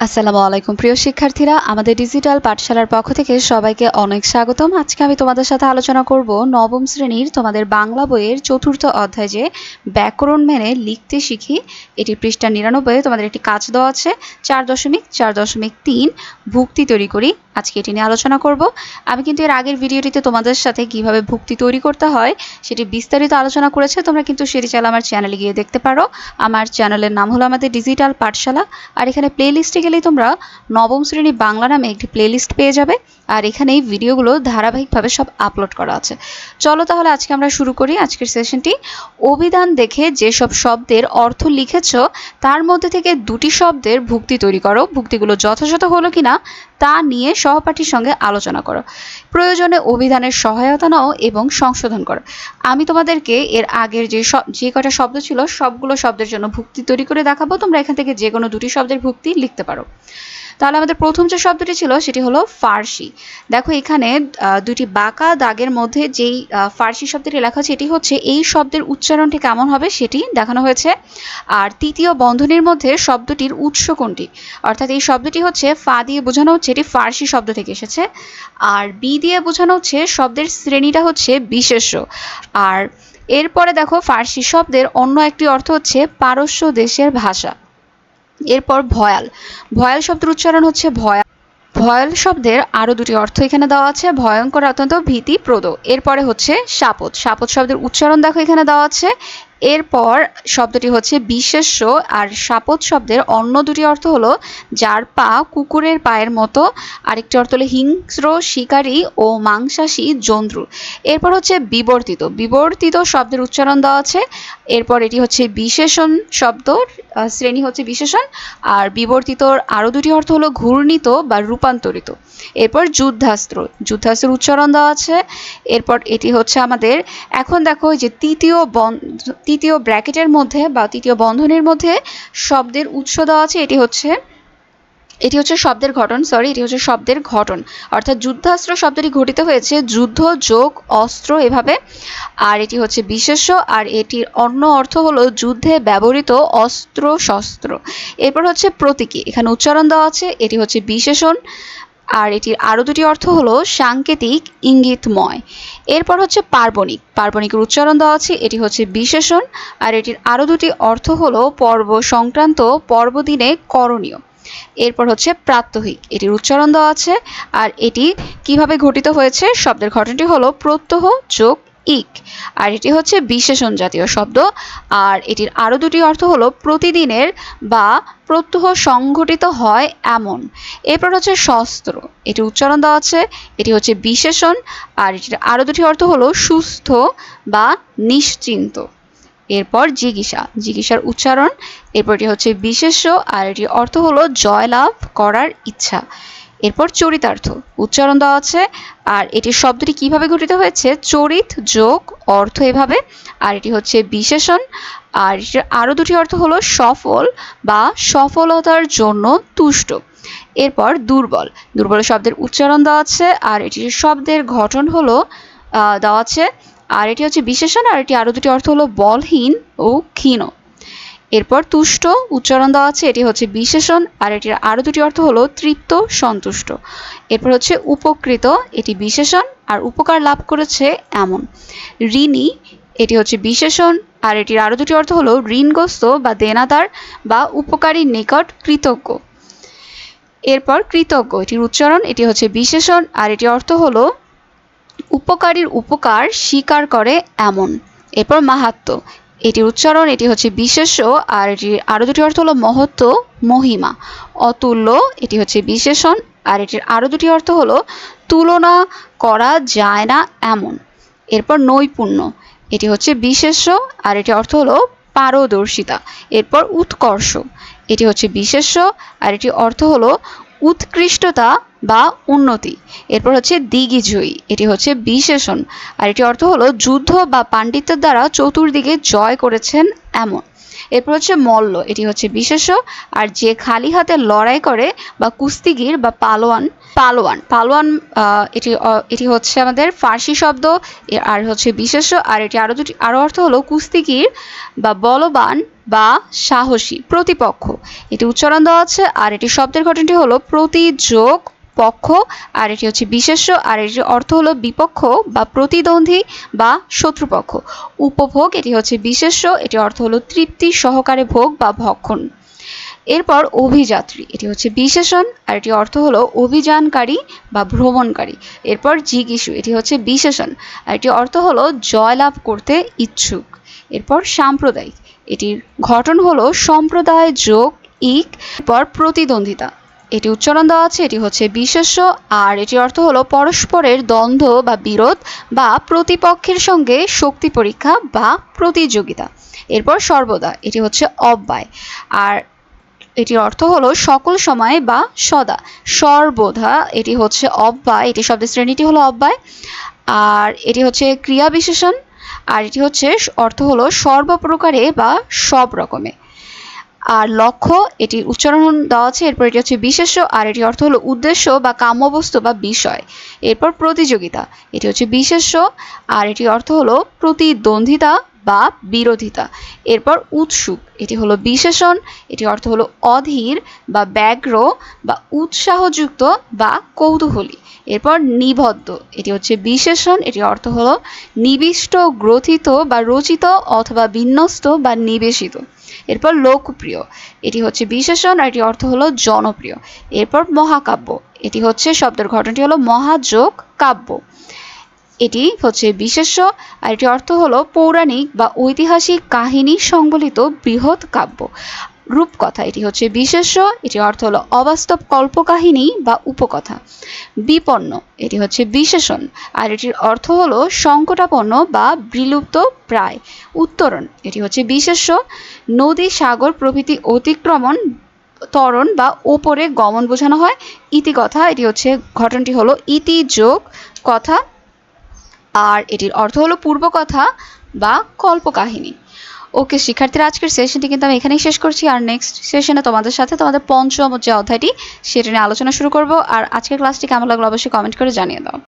আসসালামু আলাইকুম, প্রিয় শিক্ষার্থীরা। আমাদের ডিজিটাল পাঠশালার পক্ষ থেকে সবাইকে অনেক স্বাগতম। আজকে আমি তোমাদের সাথে আলোচনা করব নবম শ্রেণির তোমাদের বাংলা বইয়ের চতুর্থ অধ্যায় যে, ব্যাকরণ মেনে লিখতে শিখি। এটি পৃষ্ঠা নিরানব্বই তোমাদের একটি কাজ দেওয়া আছে। চার দশমিক চার দশমিক তিন ভুক্তি তৈরি করি। আজকে এটি নিয়ে আলোচনা করব। আমি কিন্তু এর আগের ভিডিওটিতে তোমাদের সাথে কীভাবে ভুক্তি তৈরি করতে হয় সেটি বিস্তারিত আলোচনা করেছে। তোমরা কিন্তু সেটি চাইলে আমার চ্যানেলে গিয়ে দেখতে পারো। আমার চ্যানেলের নাম হলো আমাদের ডিজিটাল পাঠশালা। আর এখানে প্লে লিস্টে গেলেই তোমরা নবম শ্রেণি বাংলা নামে একটি প্লেলিস্ট পেয়ে যাবে। আর এখানে এই ভিডিওগুলো ধারাবাহিকভাবে সব আপলোড করা আছে। চলো তাহলে আজকে আমরা শুরু করি। আজকের সেশনটি অভিধান দেখে যেসব শব্দের অর্থ লিখেছ, তার মধ্যে থেকে দুটি শব্দের ভুক্তি তৈরি করো। ভুক্তিগুলো যথাযথ হলো কিনা তা নিয়ে সহপাঠীর সঙ্গে আলোচনা করো। প্রয়োজনে অভিধানের সহায়তা নাও এবং সংশোধন করো। আমি তোমাদেরকে এর আগের যে যে কটা শব্দ ছিল, সবগুলো শব্দের জন্য ভুক্তি তৈরি করে দেখাবো। তোমরা এখান থেকে যে কোনো দুটি শব্দের ভুক্তি লিখতে পারো। তাহলে আমাদের প্রথম যে শব্দটি ছিল সেটি হলো ফার্সি। দেখো এখানে দুটি বাঁকা দাগের মধ্যে যেই ফার্সি শব্দটি লেখা আছে, এটি হচ্ছে এই শব্দের উচ্চারণটি কেমন হবে সেটি দেখানো হয়েছে। আর তৃতীয় বন্ধনীর মধ্যে শব্দটির উৎস কোনটি? অর্থাৎ এই শব্দটি হচ্ছে ফা দিয়ে বোঝানো হচ্ছে, এটি ফার্সি শব্দ থেকে এসেছে। আর বি দিয়ে বোঝানো হচ্ছে শব্দের শ্রেণীটা হচ্ছে বিশেষ্য। আর এরপরে দেখো, ফার্সি শব্দের অন্য একটি অর্থ হচ্ছে পারস্য দেশের ভাষা। এরপর ভয়াল। ভয়াল শব্দের উচ্চারণ হচ্ছে ভয়াল ভয়াল শব্দের আরও দুটি অর্থ এখানে দেওয়া আছে, ভয়ঙ্কর, অত্যন্ত ভীতিপ্রদ। এরপরে হচ্ছে সাপত সাপত শব্দের উচ্চারণ দেখো এখানে দেওয়া আছে। এরপর শব্দটি হচ্ছে বিশেষ্য আর সাপত শব্দের অন্য দুটি অর্থ হলো যার পা কুকুরের পায়ের মতো। আরেকটি অর্থ হলো হিংস্র, শিকারী ও মাংসাশী জন্তু। এরপর হচ্ছে বিবর্তিত। বিবর্তিত শব্দের উচ্চারণ দেওয়া আছে। এরপর এটি হচ্ছে বিশেষণ শব্দ শ্রেণি হচ্ছে বিশেষণ। আর বিবর্তিতর আরও দুটি অর্থ হলো ঘূর্ণিত বা রূপান্তরিত। এরপর যুদ্ধাস্ত্র। যুদ্ধাস্ত্রের উচ্চারণ দেওয়া আছে। এরপর এটি হচ্ছে আমাদের, এখন দেখো যে তৃতীয় বন তৃতীয় ব্র্যাকেটের মধ্যে বা তৃতীয় বন্ধনের মধ্যে শব্দের উৎস দেওয়া আছে, এটি হচ্ছে এটি হচ্ছে শব্দের ঘটন সরি এটি হচ্ছে শব্দের ঘটন। অর্থাৎ যুদ্ধাস্ত্র শব্দটি ঘটিত হয়েছে, যুদ্ধ, যোগ, অস্ত্র এভাবে। আর এটি হচ্ছে বিশেষ্য, আর এটির অন্য অর্থ হলো যুদ্ধে ব্যবহৃত অস্ত্র শস্ত্র এরপর হচ্ছে প্রতীকী, এখানে উচ্চারণ দেওয়া আছে, এটি হচ্ছে বিশেষণ আর এটির আরও দুটি অর্থ হল সাংকেতিক, ইঙ্গিতময়। এরপর হচ্ছে পার্বণিক। পার্বণিকের উচ্চারণ দেওয়া আছে, এটি হচ্ছে বিশেষণ। আর এটির আরও দুটি অর্থ হলো পর্ব সংক্রান্ত, পর্বদিনে করণীয়। এরপর হচ্ছে প্রাত্যহিক, এটির উচ্চারণ দেওয়া আছে। আর এটি কীভাবে ঘটিত হয়েছে? শব্দের ঘটনাটি হলো প্রত্যহ যোগ ইক। আর এটি হচ্ছে বিশেষণ জাতীয় শব্দ। আর এটির আরও দুটি অর্থ হলো প্রতিদিনের বা প্রত্যহ সংঘটিত হয় এমন। এরপর হচ্ছে শস্ত্র এটি উচ্চারণ দেওয়া আছে, এটি হচ্ছে বিশেষণ আর এটির আরও দুটি অর্থ হলো সুস্থ বা নিশ্চিন্ত। এরপর জিজ্ঞাসা। জিজ্ঞাসার উচ্চারণ, এরপর এটি হচ্ছে বিশেষ্য, আর এটির অর্থ হলো জয়লাভ করার ইচ্ছা। এরপর চরিতার্থ। উচ্চারণ দেওয়া আছে, আর এটির শব্দটি কীভাবে গঠিত হয়েছে? চরিত, যোগ, অর্থ এভাবে। আর এটি হচ্ছে বিশেষণ। আর এটির আরও দুটি অর্থ হলো সফল বা সফলতার জন্য তুষ্ট। এরপর দুর্বল। দুর্বল শব্দের উচ্চারণ দেওয়া আছে, আর এটির শব্দের গঠন হলো দেওয়া আছে। আর এটি হচ্ছে বিশেষণ, আর এটি আরও দুটি অর্থ হলো বলহীন ও ক্ষীণ। এরপর তুষ্ট উচ্চারণ দেওয়া আছে, এটি হচ্ছে বিশেষণ, আর এটির আরও দুটি অর্থ হলো তৃপ্ত, সন্তুষ্ট। এরপর হচ্ছে উপকৃত, এটি বিশেষণ, আর উপকার লাভ করেছে এমন। ঋণী, এটি হচ্ছে বিশেষণ, আর এটির আরও দুটি অর্থ হলো ঋণগ্রস্ত বা দেনাদার বা উপকারীর নিকট কৃতজ্ঞ। এরপর কৃতজ্ঞ, এটির উচ্চারণ, এটি হচ্ছে বিশেষণ, আর এটির অর্থ হলো উপকারীর উপকার স্বীকার করে এমন। এরপর মাহাত্ম এটির উচ্চারণ, এটি হচ্ছে বিশেষ্য, আর এটির আরও দুটি অর্থ হলো মহত্ব, মহিমা। অতুল্য, এটি হচ্ছে বিশেষণ, আর এটির আরও দুটি অর্থ হলো তুলনা করা যায় না এমন। এরপর নৈপুণ্য, এটি হচ্ছে বিশেষ্য, আর এটি অর্থ হলো পারদর্শিতা। এরপর উৎকর্ষ, এটি হচ্ছে বিশেষ্য, আর এটি অর্থ হলো উৎকৃষ্টতা বা উন্নতি। এরপর হচ্ছে দিগিজয়ী, এটি হচ্ছে বিশেষণ। আর এটি অর্থ হলো যুদ্ধ বা পাণ্ডিত্যের দ্বারা চতুর্দিকে জয় করেছেন এমন। এরপর হচ্ছে মল্ল, এটি হচ্ছে বিশেষ আর যে খালি হাতে লড়াই করে বা কুস্তিগির বা পালোয়ান পালোয়ান পালোয়ান এটি এটি হচ্ছে আমাদের ফার্সি শব্দ আর হচ্ছে বিশেষ আর এটি আরও দুটি, আরও অর্থ হলো কুস্তিগির বা বলবান বা সাহসী, প্রতিপক্ষ। এটি উচ্চারণ দেওয়া আছে, আর এটি শব্দের গঠনটি হলো প্রতিযোগ পক্ষ, আর এটি হচ্ছে বিশেষ্য, আর এটির অর্থ হলো বিপক্ষ বা প্রতিদ্বন্দ্বী বা শত্রুপক্ষ। উপভোগ, এটি হচ্ছে বিশেষ্য, এটি অর্থ হলো তৃপ্তি, সহকারে ভোগ বা ভক্ষণ। এরপর অভিযাত্রী, এটি হচ্ছে বিশেষণ, আর এটি অর্থ হলো অভিযানকারী বা ভ্রমণকারী। এরপর জিজ্ঞিসু এটি হচ্ছে বিশেষণ, আর এটি অর্থ হলো জয়লাভ করতে ইচ্ছুক। এরপর সাম্প্রদায়িক, এটির ঘটন হলো সম্প্রদায় যোগ, ইক পর প্রতিদ্বন্দ্বিতা। এটি উচ্চারণ দেওয়া আছে, এটি হচ্ছে বিশেষ্য, আর এটির অর্থ হলো পরস্পরের দ্বন্দ্ব বা বিরোধ বা প্রতিপক্ষের সঙ্গে শক্তি পরীক্ষা বা প্রতিযোগিতা। এরপর সর্বদা, এটি হচ্ছে অব্যয়। আর এটির অর্থ হলো সকল সময় বা সদা। সর্বদা, এটি হচ্ছে অব্যয়, এটি শব্দের শ্রেণীটি হলো অব্যয়। আর এটি হচ্ছে ক্রিয়া বিশেষণ আর এটি হচ্ছে অর্থ হলো সর্বপ্রকারে বা সব রকমে আর লক্ষ্য এটির উচ্চারণ দেওয়া আছে, এরপর এটি হচ্ছে বিশেষ্য, আর এটি অর্থ হলো উদ্দেশ্য বা কাম্যবস্তু বা বিষয়। এরপর প্রতিযোগিতা, এটি হচ্ছে বিশেষ্য, আর এটি অর্থ হলো প্রতিদ্বন্দ্বিতা বা বিরোধিতা। এরপর উৎসুক, এটি হলো বিশেষণ এটি অর্থ হলো অধীর বা ব্যগ্র বা উৎসাহযুক্ত বা কৌতূহলী। এরপর নিবদ্ধ, এটি হচ্ছে বিশেষণ এটি অর্থ হলো নিবিষ্ট, গ্রথিত বা রচিত অথবা বিন্যস্ত বা নিবেশিত। এরপর লোকপ্রিয়, এটি হচ্ছে বিশেষণ আর এটি অর্থ হলো জনপ্রিয়। এরপর মহাকাব্য, এটি হচ্ছে শব্দের ঘটনাটি হলো মহাযোগ কাব্য। এটি হচ্ছে বিশেষ্য, আর এটি অর্থ হলো পৌরাণিক বা ঐতিহাসিক কাহিনী সংবলিত বৃহৎ কাব্য। রূপকথা, এটি হচ্ছে বিশেষ্য এটি অর্থ হলো অবাস্তব কল্পকাহিনী বা উপকথা। বিপন্ন, এটি হচ্ছে বিশেষণ, আর এটির অর্থ হলো সংকটাপন্ন বা বিলুপ্ত প্রায়। উত্তরণ, এটি হচ্ছে বিশেষ্য, নদী সাগর প্রভৃতি অতিক্রমণ, ত্বরণ বা ওপরে গমন বোঝানো হয়। ইতিকথা, এটি হচ্ছে, ঘটনটি হলো ইতি যোগ, কথা আর এটির অর্থ হলো পূর্বকথা বা কল্পকাহিনী। ওকে, শিক্ষার্থীরা, আজকের সেশনটি কিন্তু আমি এখানেই শেষ করছি। আর নেক্সট সেশনে তোমাদের সাথে তোমাদের পঞ্চম যে অধ্যায়টি, সেটা নিয়ে আলোচনা শুরু করব। আর আজকের ক্লাসটি কেমন লাগল অবশ্যই কমেন্ট করে জানিয়ে দাও।